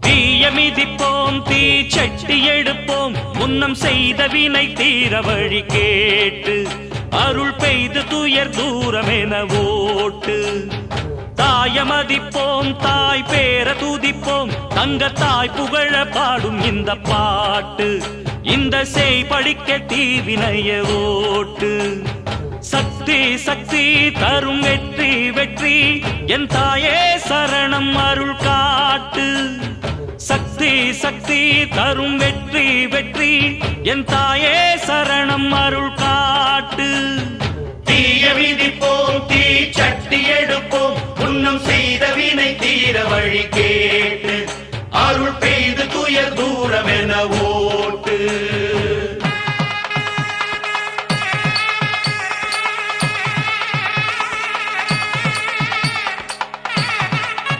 தீய மிதிப்போம் தீ சட்டி எடுப்போம். முன்னம் செய்த வினை தீர வழி கேட்டு அருள் பெய்து துயர் தூரமென ஓட்டு. தாய மதிப்போம் தாய் பேர துதிப்போம். தங்க தாய் புகழ பாடும் இந்த பாட்டு. இந்த செய் படிக்க தீவினைய ஓட்டு. சக்தி சக்தி தரும் வெற்றி வெற்றி. என் தாயே சரணம் அருள் காட்டு. சக்தி சக்தி தரும் வெற்றி வெற்றி. என் தாயே சரணம் அருள் காட்டு. தீய விதிப்போம் தீ சட்டி எடுப்போம். உன்னும் செய்த வினை தீர வழி கேட்டு. அருள் பெய்து துயர் தூரம் பே